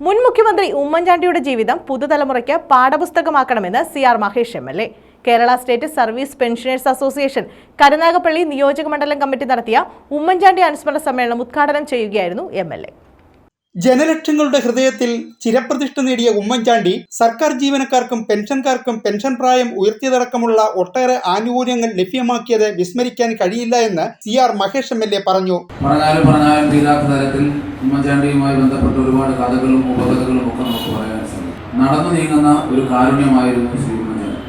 മുൻ മുഖ്യമന്ത്രി ഉമ്മൻചാണ്ടിയുടെ ജീവിതം പുതുതലമുറയ്ക്ക് പാഠപുസ്തകമാക്കണമെന്ന് C R Mahesh M L A. Kerala state service pensioners association Karunagappally നിയോജക മണ്ഡലം കമ്മിറ്റി നടത്തിയ ഉമ്മൻചാണ്ടി അനുസ്മരണ സമ്മേളനം ഉദ്ഘാടനം ചെയ്യുകയായിരുന്നു എം എൽ എ. ജനലക്ഷങ്ങളുടെ ഹൃദയത്തിൽ ചിരപ്രതിഷ്ഠ നേടിയ ഉമ്മൻചാണ്ടി സർക്കാർ ജീവനക്കാർക്കും പെൻഷൻകാർക്കും പെൻഷൻ പ്രായം ഉയർത്തിയതടക്കമുള്ള ഒട്ടേറെ ആനുകൂല്യങ്ങൾ ലഭ്യമാക്കിയത് വിസ്മരിക്കാൻ കഴിയില്ല എന്ന് C R Mahesh M L A പറഞ്ഞു. പറഞ്ഞാലും പറഞ്ഞാലും തീരാത്ത തരത്തിൽ ഉമ്മൻചാണ്ടിയുമായി ബന്ധപ്പെട്ട ഒരുപാട് കഥകളും ഉപകഥകളും ഒക്കെ നമുക്ക് പറയാൻ സാധിക്കും. നടന്നു നീങ്ങുന്ന ഒരു കാരുണ്യമായിരുന്നു ശ്രീ ഉമ്മൻചാണ്ടി.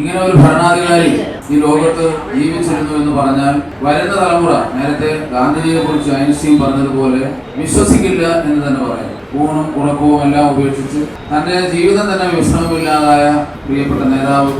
ഇങ്ങനെ ഒരു ഭരണാധികാരി ഈ ലോകത്ത് ജീവിച്ചിരുന്നു എന്ന് പറഞ്ഞാൽ വരുന്ന തലമുറ നേരത്തെ ഗാന്ധിജിയെ കുറിച്ച് ഐൻസ്റ്റീൻ പറഞ്ഞതുപോലെ വിശ്വസിക്കില്ല എന്ന് തന്നെ പറയാം. ഊണും ഉറക്കവും എല്ലാം ഉപേക്ഷിച്ച് തന്റെ ജീവിതം തന്നെ വിശ്രമമില്ലാതായ പ്രിയപ്പെട്ട നേതാവ്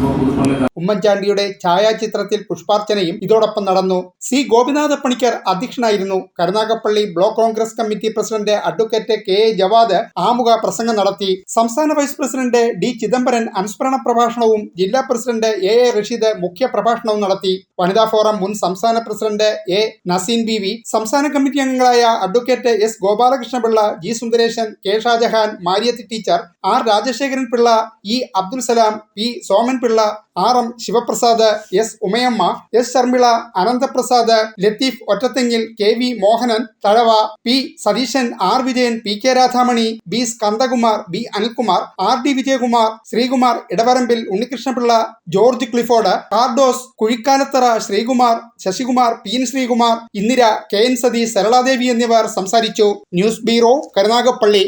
ഉമ്മൻചാണ്ടിയുടെ ഛായാചിത്രത്തിൽ പുഷ്പാർച്ചനയും ഇതോടൊപ്പം നടന്നു. സി. ഗോപിനാഥ പണിക്കർ അധ്യക്ഷനായിരുന്നു Karunagappally block Congress committee president advocate K. A. Jawad ആമുഖ പ്രസംഗം നടത്തി. സംസ്ഥാന വൈസ് പ്രസിഡന്റ് ഡി. ചിദംബരൻ അനുസ്മരണ പ്രഭാഷണവും ജില്ലാ പ്രസിഡന്റ് എ. എ. റഷീദ് മുഖ്യ പ്രഭാഷണവും നടത്തി വനിതാ ഫോറം മുൻ സംസ്ഥാന president A Naseen B V. സംസ്ഥാന കമ്മിറ്റി അംഗങ്ങളായ advocate S Gopalakrishnapillai G Sundaresan K Shajahan Mariyathi teacher R Rajasekharan Pillai E Abdul Salam P Soman Pillai R M Sivaprasad S Umayamma S Sharmila Ananthaprasad Latheef ഒറ്റത്തെങ്ങിൽ K V Mohanan Thazhava P Satheesan R Vijayan P K Radhamani B Skandakumar B Anilkumar R D Vijayakumar Sreekumar ഇടവരമ്പിൽ Unnikrishnapillai George Clifford Cardoz Kuzhikalathara Sreekumar Sasikumar P N Sreekumar Indira K N Sathi Saraladevi എന്നിവർ സംസാരിച്ചു. News bureau Karunagappally.